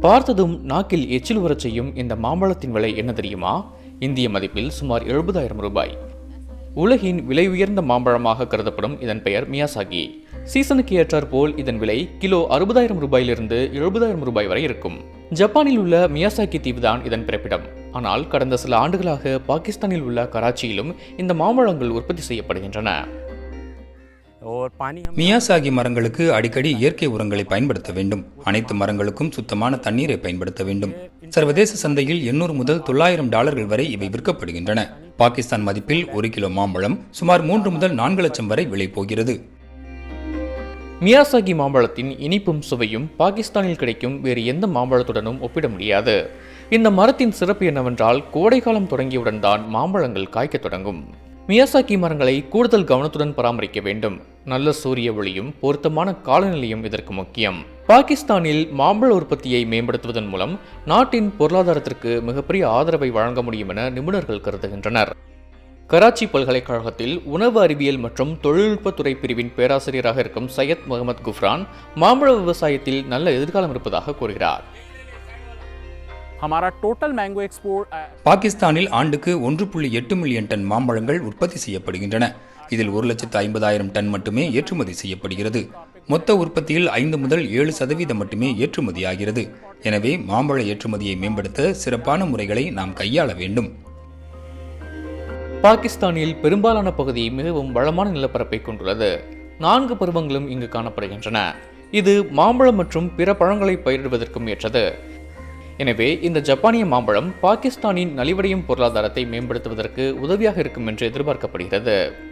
பார்த்ததும் நாக்கில் எச்சில் வரச் செய்யும் இந்த மாம்பழத்தின் விலை என்ன தெரியுமா? இந்திய மதிப்பில் சுமார் எழுபதாயிரம் ரூபாய். உலகின் விலை உயர்ந்த மாம்பழமாக கருதப்படும் இதன் பெயர் மியாசாகி. சீசனுக்கு ஏற்றாற் போல் இதன் விலை கிலோ அறுபதாயிரம் ரூபாயிலிருந்து எழுபதாயிரம் ரூபாய் வரை இருக்கும். ஜப்பானில் உள்ள மியாசாக்கி தீவுதான் இதன் பிறப்பிடம். ஆனால் கடந்த சில ஆண்டுகளாக பாகிஸ்தானில் உள்ள கராச்சியிலும் இந்த மாம்பழங்கள் உற்பத்தி செய்யப்படுகின்றன. மியாசாகி மரங்களுக்கு அடிக்கடி இயற்கை உரங்களை பயன்படுத்த வேண்டும். அனைத்து மரங்களுக்கும் சுத்தமான தண்ணீரை பயன்படுத்த வேண்டும். சர்வதேச சந்தையில் எண்ணூறு முதல் தொள்ளாயிரம் டாலர்கள் வரை இவை விற்கப்படுகின்றன. பாகிஸ்தான் மதிப்பில் ஒரு கிலோ மாம்பழம் சுமார் மூன்று முதல் நான்கு லட்சம் வரை விலை போகிறது. மியாசாகி மாம்பழத்தின் இனிப்பும் சுவையும் பாகிஸ்தானில் கிடைக்கும் வேறு எந்த மாம்பழத்துடனும் ஒப்பிட முடியாது. இந்த மரத்தின் சிறப்பு என்னவென்றால் கோடைக்காலம் தொடங்கியவுடன் தான் மாம்பழங்கள் காய்க்கத் தொடங்கும். மியாசாக்கி மரங்களை கூடுதல் கவனத்துடன் பராமரிக்க வேண்டும். நல்ல சூரிய ஒளியும் பொருத்தமான காலநிலையும் இதற்கு முக்கியம். பாகிஸ்தானில் மாம்பழ உற்பத்தியை மேம்படுத்துவதன் மூலம் நாட்டின் பொருளாதாரத்திற்கு மிகப்பெரிய ஆதரவை வழங்க முடியும் என நிபுணர்கள் கருதுகின்றனர். கராச்சி பல்கலைக்கழகத்தில் உணவு அறிவியல் மற்றும் தொழில்நுட்பத்துறை பிரிவின் பேராசிரியராக இருக்கும் சையத் முகமது குஃப்ரான் மாம்பழ விவசாயத்தில் நல்ல எதிர்காலம் இருப்பதாக கூறுகிறார். ஹமாரா டோட்டல் மேங்கோ எக்ஸ்போர்ட் பாகிஸ்தானில் ஆண்டுக்கு ஒன்று புள்ளி எட்டு மில்லியன் டன் மாம்பழங்கள் உற்பத்தி செய்யப்படுகின்றன. இதில் ஒரு லட்சத்து ஐம்பதாயிரம் டன் மட்டுமே ஏற்றுமதி செய்யப்படுகிறது. மொத்த உற்பத்தியில் ஐந்து முதல் ஏழு சதவீதம் மட்டுமே ஏற்றுமதி ஆகிறது. எனவே மாம்பழ ஏற்றுமதியை மேம்படுத்த சிறப்பான முறைகளை நாம் கையாள வேண்டும். பாகிஸ்தானில் பெரும்பாலான பகுதி மிகவும் வளமான நிலப்பரப்பை கொண்டுள்ளது. நான்கு பருவங்களும் இங்கு காணப்படுகின்றன. இது மாம்பழம் மற்றும் பிற பழங்களை பயிரிடுவதற்கும் ஏற்றது. எனவே இந்த ஜப்பானிய மாம்பழம் பாகிஸ்தானின் நலிவடையும் பொருளாதாரத்தை மேம்படுத்துவதற்கு உதவியாக இருக்கும் என்று எதிர்பார்க்கப்படுகிறது.